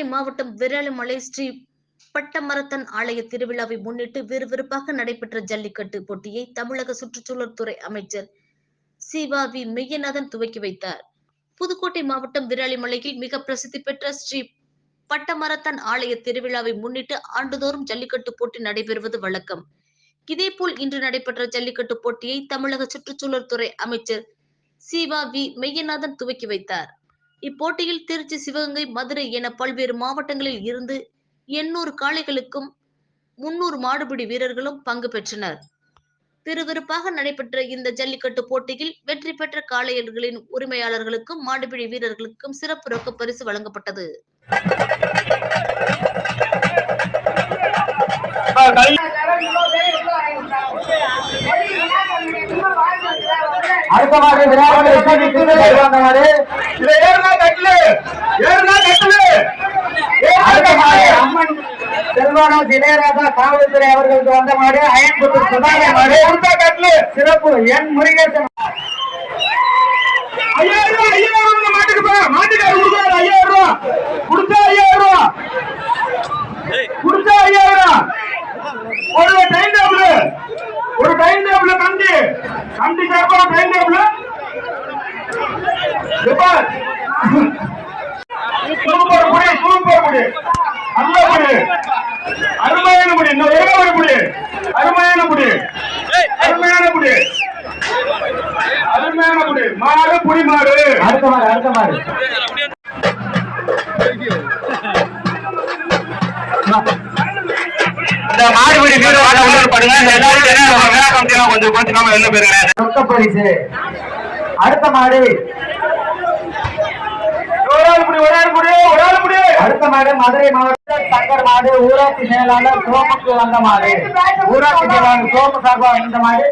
புதுக்கோட்டை மாவட்டம் விராலிமலை ஸ்ரீ பட்டமரத்தன் ஆலய திருவிழாவை முன்னிட்டு விறுவிறுப்பாக நடைபெற்ற ஜல்லிக்கட்டு போட்டியை தமிழக சுற்றுச்சூழல் துறை அமைச்சர் சிவா வி. மெய்யநாதன் துவக்கி வைத்தார். புதுக்கோட்டை மாவட்டம் விராலிமலையில் மிக பிரசித்தி பெற்ற ஸ்ரீ பட்டமரத்தன் ஆலய திருவிழாவை முன்னிட்டு ஆண்டுதோறும் ஜல்லிக்கட்டு போட்டி நடைபெறுவது வழக்கம். இதேபோல் இன்று நடைபெற்ற ஜல்லிக்கட்டு போட்டியை தமிழக சுற்றுச்சூழல் துறை அமைச்சர் சிவா வி. மெய்யநாதன் துவக்கி வைத்தார். இப்போட்டியில் திருச்சி சிவகங்கை மதுரை என பல்வேறு மாவட்டங்களில் இருந்து எண்ணூறு காளைகளுக்கும் முன்னூறு மாடுபிடி வீரர்களும் பங்கு பெற்றனர். விறுவிறுப்பாக நடைபெற்ற இந்த ஜல்லிக்கட்டு போட்டியில் வெற்றி பெற்ற காளையர்களின் உரிமையாளர்களுக்கும் மாடுபிடி வீரர்களுக்கும் சிறப்பு ரொக்க பரிசு வழங்கப்பட்டது. அடுத்த சீனி திருநெல்வேலி வந்த மாடு இதை ஏறுனா கட்டலு ஏறுனா கட்டலு அடுத்த மாடு அம்மன் செல்வானம் இளையராஜா காவல்துறை அவர்களுக்கு வந்த மாடு அயன்புத்தூர் சுதாகர் சிறப்பு. என் முருகேசன் டேபிள் கண்டி கண்டி சார்பா டைம் டேபிள் சூப்பர் முடி சூப்பர் முடி நல்ல முடி அருமையான முடி இன்னும் ஒரே ஒரு முடி அருமையான முடி அருமையான முடி அருமையான முடி மாடு புடி மாடு அடுத்த மாடு அடுத்த மாடு இந்த மாடுபிடி வீடு வாங்க உள்ள பாருங்க. எல்லாரும் வேலை கமிட்டிலாம் கொஞ்சம் கொஞ்சம் நாம வெளில போயிருங்க. ரொக்க பரிசு. அடுத்த மாடு. ஒரு ஆள் முடி ஒரு ஆள் முடி ஒரு ஆள் முடி அடுத்த மாடு மதுரை மாவட்டம் சங்கர் மாடு ஊராட்சி செயலாளர் சோமுக்கு வந்த மாடு. ஊராட்சி செயலாளர் சோமு சார்பா வந்த மாடு.